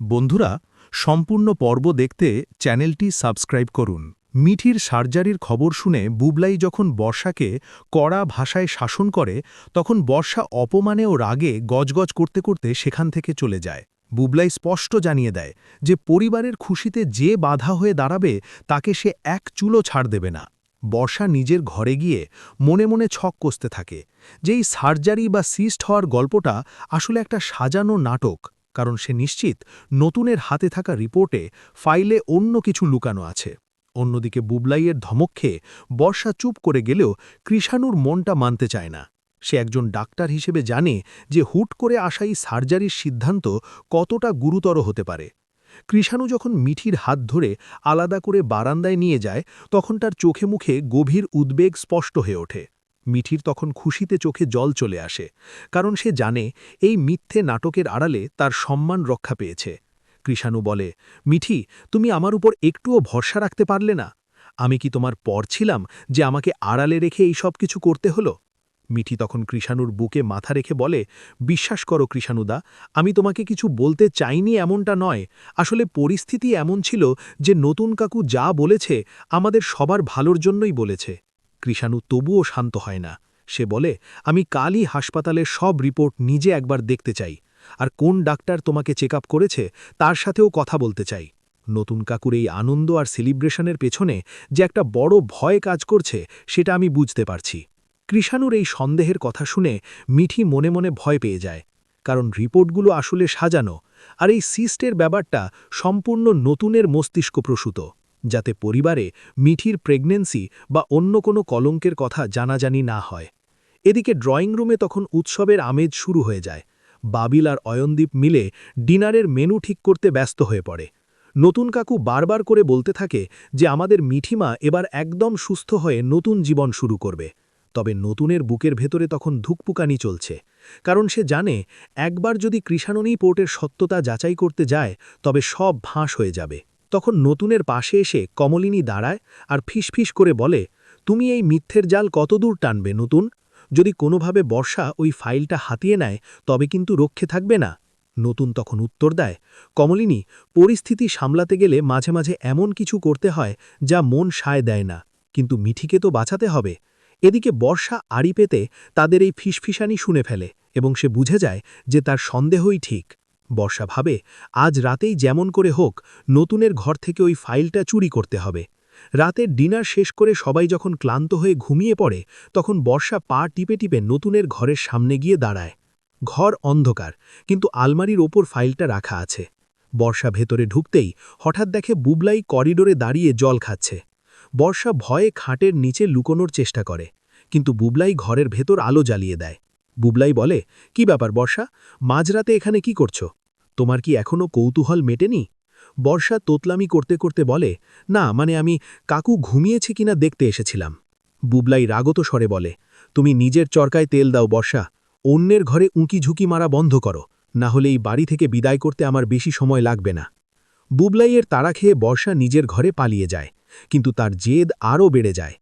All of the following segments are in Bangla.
বন্ধুরা, সম্পূর্ণ পর্ব দেখতে চ্যানেলটি সাবস্ক্রাইব করুন। মিঠির সার্জারির খবর শুনে বুবলাই যখন বর্ষাকে কড়া ভাষায় শাসন করে, তখন বর্ষা অপমানে ও রাগে গজগজ করতে করতে সেখান থেকে চলে যায়। বুবলাই স্পষ্ট জানিয়ে দেয় যে পরিবারের খুশিতে যে বাধা হয়ে দাঁড়াবে, তাকে সে এক চুলো ছাড় দেবে না। বর্ষা নিজের ঘরে গিয়ে মনে মনে ছক কষতে থাকে। যেই সার্জারি বা সিস্ট হওয়ার গল্পটা আসলে একটা সাজানো নাটক কারণ সে নিশ্চিত নতুনের হাতে থাকা রিপোর্টে ফাইলে অন্য কিছু লুকানো আছে। অন্যদিকে বুবলাইয়ের ধমক খেয়ে বর্ষা চুপ করে গেলেও কৃষাণুর মনটা মানতে চায় না। সে একজন ডাক্তার হিসেবে জানে যে হুট করে আসা এই সার্জারির সিদ্ধান্ত কতটা গুরুতর হতে পারে। কৃষাণু যখন মিঠির হাত ধরে আলাদা করে বারান্দায় নিয়ে যায়, তখন তার চোখে মুখে গভীর উদ্বেগ স্পষ্ট হয়ে ওঠে। মিঠির তখন খুশিতে চোখে জল চলে আসে, কারণ সে জানে এই মিথ্যে নাটকের আড়ালে তার সম্মান রক্ষা পেয়েছে। কৃষাণু বলে, মিঠি, তুমি আমার উপর একটুও ভরসা রাখতে পারলে না। আমি কি তোমার পর ছিলাম যে আমাকে আড়ালে রেখে এই সব কিছু করতে হলো? মিঠি তখন কৃষাণুর বুকে মাথা রেখে বলে, বিশ্বাস করো কৃষাণুদা, আমি তোমাকে কিছু বলতে চাইনি এমনটা নয়। আসলে পরিস্থিতি এমন ছিল যে নতুন কাকু যা বলেছে আমাদের সবার ভালোর জন্যই বলেছে। কৃষাণু তবুও শান্ত হয় না। সে বলে, আমি কালই হাসপাতালের সব রিপোর্ট নিজে একবার দেখতে চাই। আর কোন ডাক্তার তোমাকে চেক করেছে, তার সাথেও কথা বলতে চাই। নতুন কাকুর এই আনন্দ আর সেলিব্রেশনের পেছনে যে একটা বড় ভয় কাজ করছে, সেটা আমি বুঝতে পারছি। কৃষাণুর এই সন্দেহের কথা শুনে মিঠি মনে মনে ভয় পেয়ে যায়। কারণ রিপোর্টগুলো আসলে সাজানো, আর এই সিস্টের ব্যাপারটা সম্পূর্ণ নতুনের মস্তিষ্ক প্রসূত। যাতে পরিবারে মিঠির প্রেগনেন্সি বা অন্য কোনো কলঙ্কের কথা জানাজানি না হয়। এদিকে ড্রয়িং রুমে তখন উৎসবের আমেজ শুরু হয়ে যায়। বাবিল আর অয়নদীপ মিলে ডিনারের মেনু ঠিক করতে ব্যস্ত হয়ে পড়ে। নতুন কাকু বারবার করে বলতে থাকে যে আমাদের মিঠিমা এবার একদম সুস্থ হয়ে নতুন জীবন শুরু করবে। তবে নতুনের বুকের ভেতরে তখন ধুকপুকানি চলছে। কারণ সে জানে, একবার যদি কৃষাণনী পোর্টের সত্যতা যাচাই করতে যায়, তবে সব ভাঁস হয়ে যাবে। তখন নতুনের পাশে এসে কমলিনী দাঁড়ায় আর ফিসফিস করে বলে, তুমি এই মিথ্যের জাল কতদূর টানবে, নতুন? যদি কোনোভাবে বর্ষা ওই ফাইলটা হাতিয়ে নেয়, তবে কিন্তু রক্ষে থাকবে না। নতুন তখন উত্তর দেয়, কমলিনী, পরিস্থিতি সামলাতে গেলে মাঝে মাঝে এমন কিছু করতে হয় যা মন সায় দেয় না। কিন্তু মিঠিকে তো বাঁচাতে হবে। এদিকে বর্ষা আড়ি পেতে তাদের এই ফিসফিসানি শুনে ফেলে এবং সে বুঝে যায় যে তার সন্দেহই ঠিক। বর্ষা ভাবে, আজ রাতেই যেমন করে হোক, নতুনের ঘর থেকে ওই ফাইলটা চুরি করতে হবে। রাতের ডিনার শেষ করে সবাই যখন ক্লান্ত হয়ে ঘুমিয়ে পড়ে, তখন বর্ষা পা টিপে টিপে নতুনের ঘরের সামনে গিয়ে দাঁড়ায়। ঘর অন্ধকার, কিন্তু আলমারির ওপর ফাইলটা রাখা আছে। বর্ষা ভেতরে ঢুকতেই হঠাৎ দেখে বুবলাই করিডোরে দাঁড়িয়ে জল খাচ্ছে। বর্ষা ভয়ে খাটের নিচে লুকোনোর চেষ্টা করে, কিন্তু বুবলাই ঘরের ভেতর আলো জ্বালিয়ে দেয়। বুবলাই বলে, কি ব্যাপার বর্ষা? মাঝরাতে এখানে কি করছ? তোমার কি এখনও কৌতূহল মেটেনি? বর্ষা তোতলামি করতে করতে বলে, না মানে আমি কাকু ঘুমিয়েছে কিনা দেখতে এসেছিলাম। বুবলাই রাগত স্বরে বলে, তুমি নিজের চরকায় তেল দাও বর্ষা, অন্যের ঘরে উঁকি ঝুঁকি মারা বন্ধ করো, না হলে এই বাড়ি থেকে বিদায় করতে আমার বেশি সময় লাগবে না। বুবলাইয়ের তাড়া খেয়ে বর্ষা নিজের ঘরে পালিয়ে যায়, কিন্তু তার জেদ আরও বেড়ে যায়।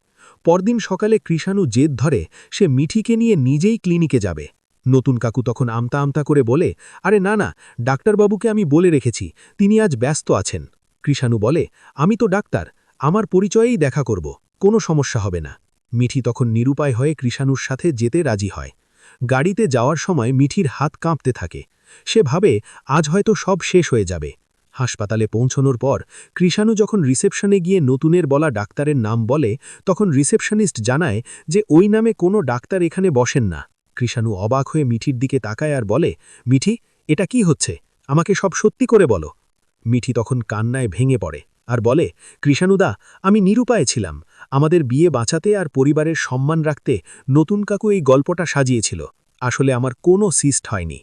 পরদিন সকালে কৃষাণু জেদ ধরে, সে মিঠিকে নিয়ে নিজেই ক্লিনিকে যাবে। নতুন কাকু তখন আমতা আমতা করে বলে, আরে না না, ডাক্তারবাবুকে আমি বলে রেখেছি, তিনি আজ ব্যস্ত আছেন। কৃষাণু বলে, আমি তো ডাক্তার, আমার পরিচয়েই দেখা করব, কোনো সমস্যা হবে না। মিঠি তখন নিরুপায় হয়ে কৃষাণুর সাথে যেতে রাজি হয়। গাড়িতে যাওয়ার সময় মিঠির হাত কাঁপতে থাকে। সে ভাবে, আজ হয়তো সব শেষ হয়ে যাবে। হাসপাতালে পৌঁছনোর পর, কৃষাণু যখন রিসেপশনে গিয়ে নতুনের বলা ডাক্তারের নাম বলে, তখন রিসেপশনিস্ট জানায় যে ওই নামে কোনো ডাক্তার এখানে বসেন না। কৃষাণু অবাক হয়ে মিঠির দিকে তাকায় আর বলে, মিঠি, এটা কি হচ্ছে? আমাকে সব সত্যি করে বলো। মিঠি তখন কান্নায় ভেঙে পড়ে আর বলে, কৃষাণুদা, আমি নিরুপায় ছিলাম। আমাদের বিয়ে বাঁচাতে আর পরিবারের সম্মান রাখতে নতুন কাকু এই গল্পটা সাজিয়েছিল। আসলে আমার কোনো সিস্ট হয়নি।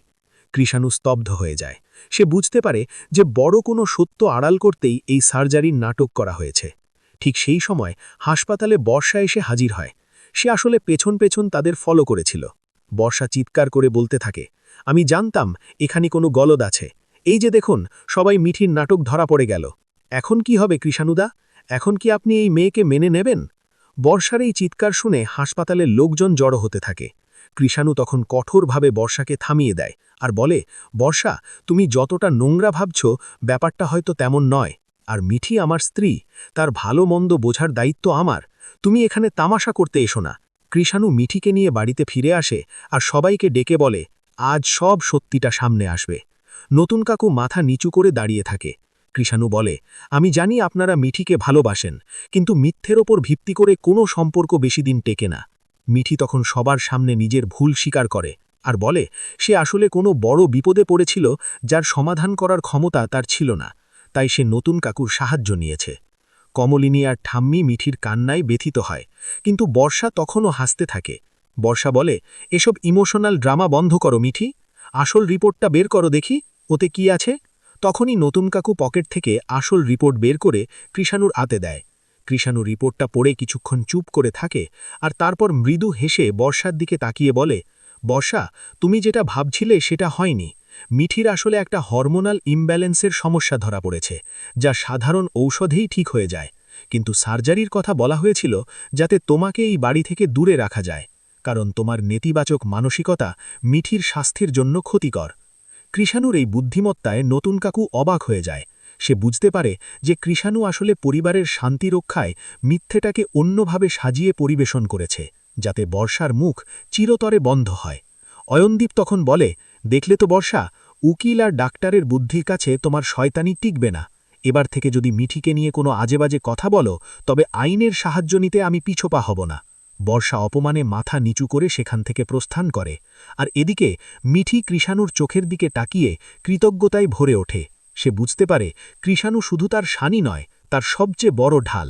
কৃষাণু স্তব্ধ হয়ে যায়। সে বুঝতে পারে যে বড় কোনো সত্য আড়াল করতেই এই সার্জারির নাটক করা হয়েছে। ঠিক সেই সময় হাসপাতালে বর্ষা এসে হাজির হয়। সে আসলে পেছন পেছন তাদের ফলো করেছিল। বর্ষা চিৎকার করে বলতে থাকে, আমি জানতাম এখানে কোনো গলদ আছে। এই যে দেখুন, সবাই মিঠির নাটক ধরা পড়ে গেল। এখন কি হবে কৃষাণুদা? এখন কি আপনি এই মেয়েকে মেনে নেবেন? বর্ষার এই চিৎকার শুনে হাসপাতালের লোকজন জড়ো হতে থাকে। কৃষাণু তখন কঠোরভাবে বর্ষাকে থামিয়ে দেয় আর বলে, বর্ষা, তুমি যতটা নোংরা ভাবছ, ব্যাপারটা হয়তো তেমন নয়। আর মিঠি আমার স্ত্রী, তার ভালো মন্দ বোঝার দায়িত্ব আমার। তুমি এখানে তামাশা করতে এসো না। কৃষাণু মিঠিকে নিয়ে বাড়িতে ফিরে আসে আর সবাইকে ডেকে বলে, আজ সব সত্যিটা সামনে আসবে। নতুন কাকু মাথা নিচু করে দাঁড়িয়ে থাকে। কৃষাণু বলে, আমি জানি আপনারা মিঠিকে ভালোবাসেন, কিন্তু মিথ্যের ওপর ভিত্তি করে কোনো সম্পর্ক বেশি দিন টেকে না। মিঠি তখন সবার সামনে নিজের ভুল স্বীকার করে আর বলে, সে আসলে কোনো বড় বিপদে পড়েছিল যার সমাধান করার ক্ষমতা তার ছিল না, তাই সে নতুন কাকুর সাহায্য নিয়েছে। কমলিনী আর ঠাম্মি মিঠির কান্নায় ব্যথিত হয়, কিন্তু বর্ষা তখনও হাসতে থাকে। বর্ষা বলে, এসব ইমোশনাল ড্রামা বন্ধ করো মিঠি, আসল রিপোর্টটা বের করো দেখি, ওতে কি আছে? তখনই নতুন কাকু পকেট থেকে আসল রিপোর্ট বের করে কৃষাণুর আতে দেয়। কৃষাণু রিপোর্টটা পড়ে কিছুক্ষণ চুপ করে থাকে আর তারপর মৃদু হেসে বর্ষার দিকে তাকিয়ে বলে, বর্ষা, তুমি যেটা ভাবছিলে সেটা হয়নি। মিঠির আসলে একটা হরমোনাল ইমব্যালেন্সের সমস্যা ধরা পড়েছে, যা সাধারণ ঔষধেই ঠিক হয়ে যায়। কিন্তু সার্জারির কথা বলা হয়েছিল যাতে তোমাকে এই বাড়ি থেকে দূরে রাখা যায়, কারণ তোমার নেতিবাচক মানসিকতা মিঠির স্বাস্থ্যের জন্য ক্ষতিকর। কৃষাণুর এই বুদ্ধিমত্তায় নতুন কাকু অবাক হয়ে যায়। সে বুঝতে পারে যে কৃষাণু আসলে পরিবারের শান্তি রক্ষায় মিথ্যেটাকে অন্যভাবে সাজিয়ে পরিবেশন করেছে, যাতে বর্ষার মুখ চিরতরে বন্ধ হয়। অয়নদীপ তখন বলে দেখলে তো বর্ষা, উকিল আর ডাক্তারের বুদ্ধির কাছে তোমার শয়তানি টিকবে না। এবার থেকে যদি মিঠিকে নিয়ে কোনো আজেবাজে কথা বলো, তবে আইনের সাহায্য নিতে আমি পিছোপা হব না। বর্ষা অপমানে মাথা নিচু করে সেখান থেকে প্রস্থান করে। আর এদিকে মিঠি কৃষাণুর চোখের দিকে তাকিয়ে কৃতজ্ঞতায় ভরে ওঠে। সে বুঝতে পারে, কৃষাণু শুধু তার শানি নয়, তার সবচেয়ে বড় ঢাল।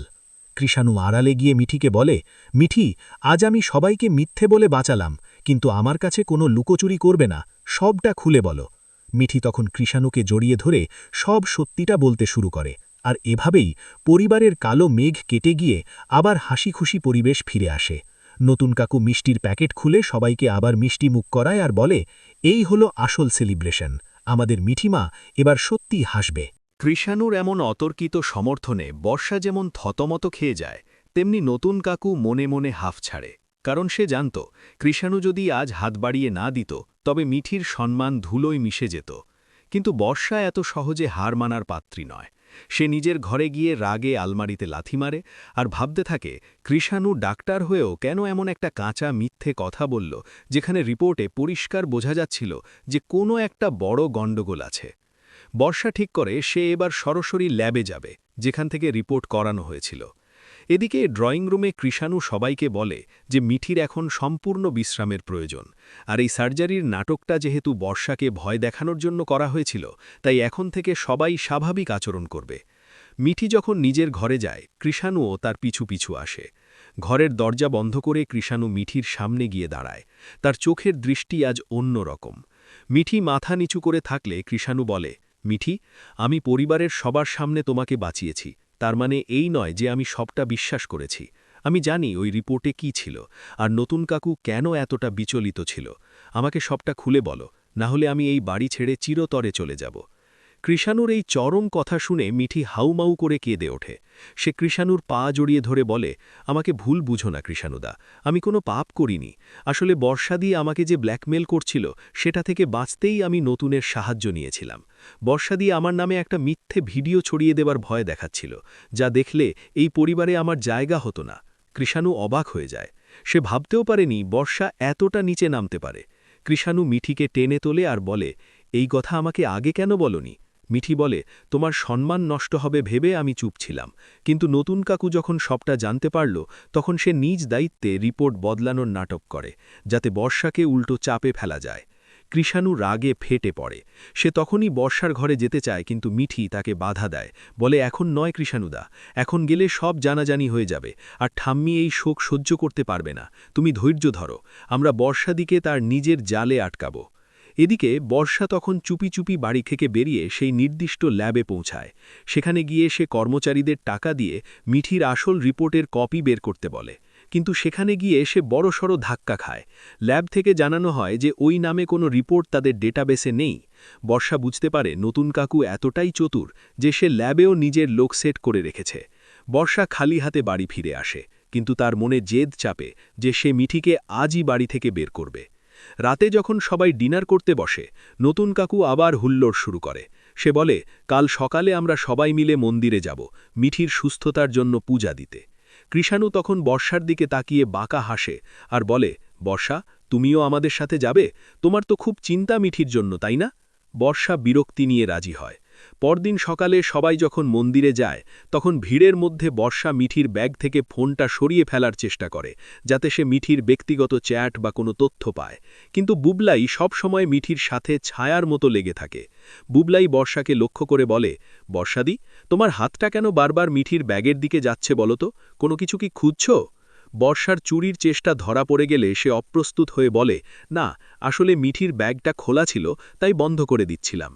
কৃষাণু আড়ালে গিয়ে মিঠিকে বলে, মিঠি, আজ আমি সবাইকে মিথ্যে বলে বাঁচালাম, কিন্তু আমার কাছে কোনো লুকোচুরি করবে না। সবটা খুলে বলো। মিঠি তখন কৃষাণুকে জড়িয়ে ধরে সব সত্যিটা বলতে শুরু করে, আর এভাবেই পরিবারের কালো মেঘ কেটে গিয়ে আবার হাসি খুশি পরিবেশ ফিরে আসে। নতুন কাকু মিষ্টির প্যাকেট খুলে সবাইকে আবার মিষ্টি মুখ করায় আর বলে, এই হলো আসল সেলিব্রেশন, আমাদের মিঠিমা এবার সত্যি হাসবে। কৃষাণুর এমন অতর্কিত সমর্থনে বর্ষা যেমন থতমত খেয়ে যায়, তেমনি নতুন কাকু মনে মনে হাফ ছাড়ে, কারণ সে জানত, কৃষাণু যদি আজ হাত বাড়িয়ে না দিত তবে মিঠির সম্মান ধুলোয় মিশে যেত। কিন্তু বর্ষা এত সহজে হার মানার পাত্রী নয়। সে নিজের ঘরে গিয়ে রাগে আলমারিতে লাথি মারে আর ভাবতে থাকে, কৃষাণু ডাক্তার হয়েও কেন এমন একটা কাঁচা মিথ্যে কথা বলল, যেখানে রিপোর্টে পরিষ্কার বোঝা যাচ্ছিল যে কোনো একটা বড় গণ্ডগোল আছে। বর্ষা ঠিক করে সে এবার সরাসরি ল্যাবে যাবে, যেখান থেকে রিপোর্ট করানো হয়েছিল। এদিকে ড্রয়িং রুমে কৃষাণু সবাইকে বলে যে মিঠির এখন সম্পূর্ণ বিশ্রামের প্রয়োজন। আর এই সার্জারির নাটকটা যেহেতু বর্ষাকে ভয় দেখানোর জন্য করা হয়েছিল, তাই এখন থেকে সবাই স্বাভাবিক আচরণ করবে। মিঠি যখন নিজের ঘরে যায়, কৃষাণুও তার পিছু পিছু আসে। ঘরের দরজা বন্ধ করে কৃষাণু মিঠির সামনে গিয়ে দাঁড়ায়। তার চোখের দৃষ্টি আজ অন্য রকম। মিঠি মাথা নিচু করে থাকলে কৃষাণু বলে, মিঠি, আমি পরিবারের সবার সামনে তোমাকে বাঁচিয়েছি। তার মানে এই নয় যে আমি সবটা বিশ্বাস করেছি। আমি জানি ওই রিপোর্টে কি ছিল, আর নতুন কাকু কেন এতটা বিচলিত ছিল। আমাকে সবটা খুলে বলো, না হলে আমি এই বাড়ি ছেড়ে চিরতরে চলে যাব। কৃষাণুর এই চরম কথা শুনে মিঠি হাউমাউ করে কেঁদে ওঠে। সে কৃষাণুর পা জড়িয়ে ধরে বলে, আমাকে ভুল বুঝো না কৃষাণুদা, আমি কোনো পাপ করিনি। আসলে বর্ষা দিয়ে আমাকে যে ব্ল্যাকমেল করছিল, সেটা থেকে বাঁচতেই আমি নতুনের সাহায্য নিয়েছিলাম। বর্ষা দিয়ে আমার নামে একটা মিথ্যে ভিডিও ছড়িয়ে দেবার ভয় দেখাচ্ছিল, যা দেখলে এই পরিবারে আমার জায়গা হতো না। কৃষাণু অবাক হয়ে যায়। সে ভাবতেও পারেনি বর্ষা এতটা নিচে নামতে পারে। কৃষাণু মিঠিকে টেনে তোলে আর বলে, এই কথা আমাকে আগে কেন বলনি? মিঠি বলে, তোমার সম্মান নষ্ট হবে ভেবে আমি চুপ ছিলাম। কিন্তু নতুন কাকু যখন সবটা জানতে পারল, তখন সে নিজ দায়িত্বে রিপোর্ট বদলানোর নাটক করে, যাতে বর্ষাকে উল্টো চাপে ফেলা যায়। কৃষাণু রাগে ফেটে পড়ে। সে তখনই বর্ষার ঘরে যেতে চায়, কিন্তু মিঠি তাকে বাধা দেয়। বলে, এখন নয় কৃষাণুদা, এখন গেলে সব জানাজানি হয়ে যাবে, আর ঠাম্মি এই শোক সহ্য করতে পারবে না। তুমি ধৈর্য ধরো। আমরা বর্ষা দিকে তার নিজের জালে আটকাবো। এদিকে বর্ষা তখন চুপি চুপি বাড়ি থেকে বেরিয়ে সেই নির্দিষ্ট ল্যাবে পৌঁছায়। সেখানে গিয়ে সে কর্মচারীদের টাকা দিয়ে মিঠির আসল রিপোর্টের কপি বের করতে বলে। কিন্তু সেখানে গিয়ে সে বড়সড় ধাক্কা খায়। ল্যাব থেকে জানানো হয় যে ওই নামে কোনো রিপোর্ট তাদের ডেটাবেসে নেই। বর্ষা বুঝতে পারে নতুন কাকু এতটাই চতুর যে সে ল্যাবেও নিজের লোক সেট করে রেখেছে। বর্ষা খালি হাতে বাড়ি ফিরে আসে, কিন্তু তার মনে জেদ চাপে যে সে মিঠিকে আজই বাড়ি থেকে বের করবে। রাতে যখন সবাই ডিনার করতে বসে, নতুন কাকু আবার হুল্লোড় শুরু করে। সে বলে, কাল সকালে আমরা সবাই মিলে মন্দিরে যাব, মিঠির সুস্থতার জন্য পূজা দিতে। কৃষাণু তখন বর্ষার দিকে তাকিয়ে বাঁকা হাসে আর বলে, বর্ষা, তুমিও আমাদের সাথে যাবে? তোমার তো খুব চিন্তা মিঠির জন্য, তাই না? বর্ষা বিরক্তি নিয়ে রাজি হয়। পরদিন সকালে সবাই যখন মন্দিরে যায়, তখন ভিড়ের মধ্যে বর্ষা মিঠির ব্যাগ থেকে ফোনটা সরিয়ে ফেলার চেষ্টা করে, যাতে সে মিঠির ব্যক্তিগত চ্যাট বা কোনো তথ্য পায়। কিন্তু বুবলাই সব সময় মিঠির সাথে ছায়ার মতো লেগে থাকে। বুবলাই বর্ষাকে লক্ষ্য করে বলে, বর্ষাদি, তোমার হাতটা কেন বারবার মিঠির ব্যাগের দিকে যাচ্ছে বলতো কোনো কিছু কি খুঁজছ? বর্ষার চুরির চেষ্টা ধরা পড়ে গেলে সে অপ্রস্তুত হয়ে বলে, না, আসলে মিঠির ব্যাগটা খোলা ছিল, তাই বন্ধ করে দিচ্ছিলাম।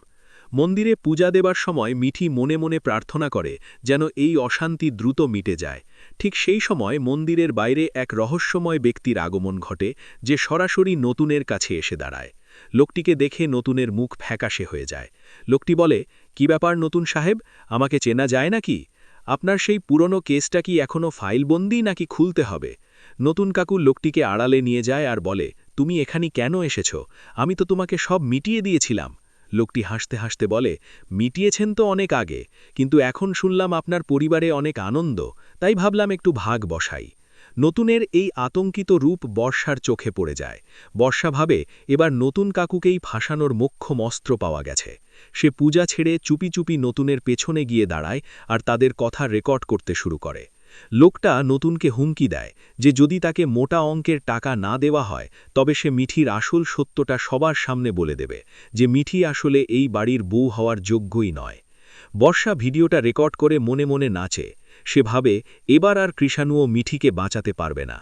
মন্দিরে পূজা দেবার সময় মিঠি মনে মনে প্রার্থনা করে যেন এই অশান্তি দ্রুত মিটে যায়। ঠিক সেই সময় মন্দিরের বাইরে এক রহস্যময় ব্যক্তির আগমন ঘটে যে সরাসরি নতুনের কাছে এসে দাঁড়ায়। লোকটিকে দেখে নতুনের মুখ ফ্যাকাশে হয়ে যায়। লোকটি বলে, কি ব্যাপার নতুন সাহেব? আমাকে চেনা যায় নাকি? আপনার সেই পুরনো কেসটা কি এখনও ফাইলবন্দি নাকি খুলতে হবে? নতুন কাকু লোকটিকে আড়ালে নিয়ে যায় আর বলে, তুমি এখানে কেন এসেছ? আমি তো তোমাকে সব মিটিয়ে দিয়েছিলাম। লোকটি হাসতে হাসতে বলে, মিটিয়েছেন তো অনেক আগে, কিন্তু এখন শুনলাম আপনার পরিবারে অনেক আনন্দ, তাই ভাবলাম একটু ভাগ বসাই। নতুনের এই আতঙ্কিত রূপ বর্ষার চোখে পড়ে যায়। বর্ষা ভাবে এবার নতুন কাকুকেই ফাঁসানোর মোক্ষম অস্ত্র পাওয়া গেছে। সে পূজা ছেড়ে চুপি চুপি নতুনের পেছনে গিয়ে দাঁড়ায় আর তাদের কথা রেকর্ড করতে শুরু করে। লোকটা নতুনকে হুমকি দেয় যে যদি তাকে মোটা অঙ্কের টাকা না দেওয়া হয়, তবে সে মিঠির আসল সত্যটা সবার সামনে বলে দেবে যে মিঠি আসলে এই বাড়ির বউ হওয়ার যোগ্যই নয়। বর্ষা ভিডিওটা রেকর্ড করে মনে মনে নাচে। সে ভাবে, এবার আর কৃষাণুও মিঠিকে বাঁচাতে পারবে না।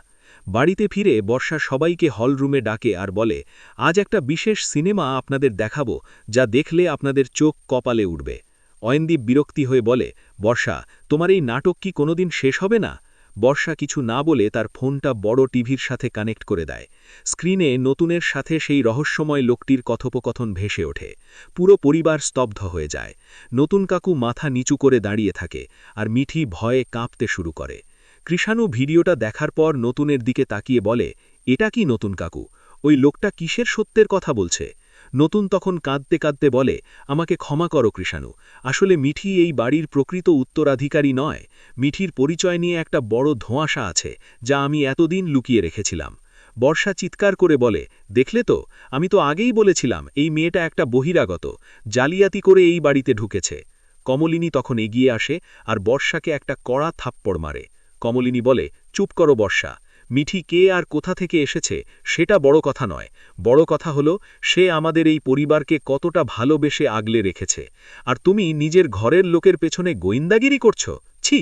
বাড়িতে ফিরে বর্ষা সবাইকে হলরুমে ডাকে আর বলে, আজ একটা বিশেষ সিনেমা আপনাদের দেখাবো, যা দেখলে আপনাদের চোখ কপালে উঠবে। অয়নদীপ বিরক্তি হয়ে বলে, বর্ষা, তোমার এই নাটক কি কোনোদিন শেষ হবে না? বর্ষা কিছু না বলে তার ফোনটা বড় টিভির সাথে কানেক্ট করে দেয়। স্ক্রিনে নতুনের সাথে সেই রহস্যময় লোকটির কথোপকথন ভেসে ওঠে। পুরো পরিবার স্তব্ধ হয়ে যায়। নতুন কাকু মাথা নিচু করে দাঁড়িয়ে থাকে আর মিঠি ভয়ে কাঁপতে শুরু করে। কৃষাণু ভিডিওটা দেখার পর নতুনের দিকে তাকিয়ে বলে, এটা কি নতুন কাকু? ওই লোকটা কিসের সত্যের কথা বলছে? নতুন তখন কাঁদতে কাঁদতে বলে, আমাকে ক্ষমা করো কৃষাণু, আসলে মিঠি এই বাড়ির প্রকৃত উত্তরাধিকারী নয়। মিঠির পরিচয় নিয়ে একটা বড় ধোঁয়াশা আছে, যা আমি এতদিন লুকিয়ে রেখেছিলাম। বর্ষা চিৎকার করে বলে, দেখলে তো, আমি তো আগেই বলেছিলাম, এই মেয়েটা একটা বহিরাগত, জালিয়াতি করে এই বাড়িতে ঢুকেছে। কমলিনী তখন এগিয়ে আসে আর বর্ষাকে একটা কড়া থাপ্পড় মারে। কমলিনী বলে, চুপ করো বর্ষা মিঠি কে আর কোথা থেকে এসেছে, সেটা বড় কথা নয়। বড় কথা হলো, সে আমাদের এই পরিবারকে কতটা ভালোবেসে আগলে রেখেছে। আর তুমি নিজের ঘরের লোকের পেছনে গোয়েন্দাগিরি করছ? ছি!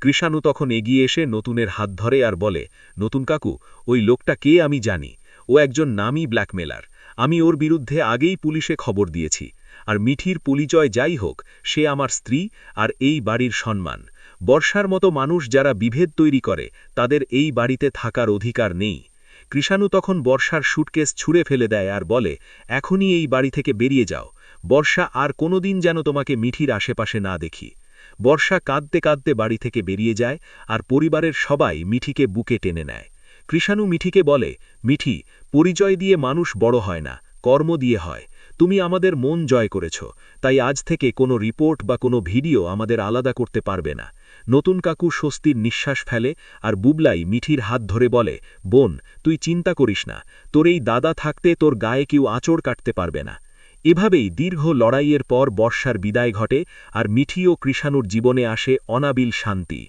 কৃষাণু তখন এগিয়ে এসে নতুনের হাত ধরে আর বলে, নতুন কাকু, ওই লোকটা কে আমি জানি। ও একজন নামী ব্ল্যাকমেলার। আমি ওর বিরুদ্ধে আগেই পুলিশে খবর দিয়েছি। আর মিঠির পরিচয় যাই হোক, সে আমার স্ত্রী আর এই বাড়ির সম্মান। বর্ষার মতো মানুষ যারা বিভেদ তৈরি করে, তাদের এই বাড়িতে থাকার অধিকার নেই। কৃষাণু তখন বর্ষার সুটকেস ছুঁড়ে ফেলে দেয় আর বলে, এখনই এই বাড়ি থেকে বেরিয়ে যাও। বর্ষা আর কোনোদিন যেন তোমাকে মিঠির আশেপাশে না দেখি। বর্ষা কাঁদতে কাঁদতে বাড়ি থেকে বেরিয়ে যায় আর পরিবারের সবাই মিঠিকে বুকে টেনে নেয়। কৃষাণু মিঠিকে বলে, মিঠি, পরিচয় দিয়ে মানুষ বড় হয় না, কর্ম দিয়ে হয়। তুমি আমাদের মন জয় করেছ, তাই আজ থেকে কোনো রিপোর্ট বা কোনো ভিডিও আমাদের আলাদা করতে পারবে না। নতুন কাকু স্বস্তির নিঃশ্বাস ফেলে আর বুবলাই মিঠির হাত ধরে বলে, বোন, তুই চিন্তা করিস না, তোর এই দাদা থাকতে তোর গায়ে কেউ আঁচড় কাটতে পারবে না। এভাবেই দীর্ঘ লড়াইয়ের পর বর্ষার বিদায় ঘটে আর মিঠি ও কৃষাণুর জীবনে আসে অনাবিল শান্তি।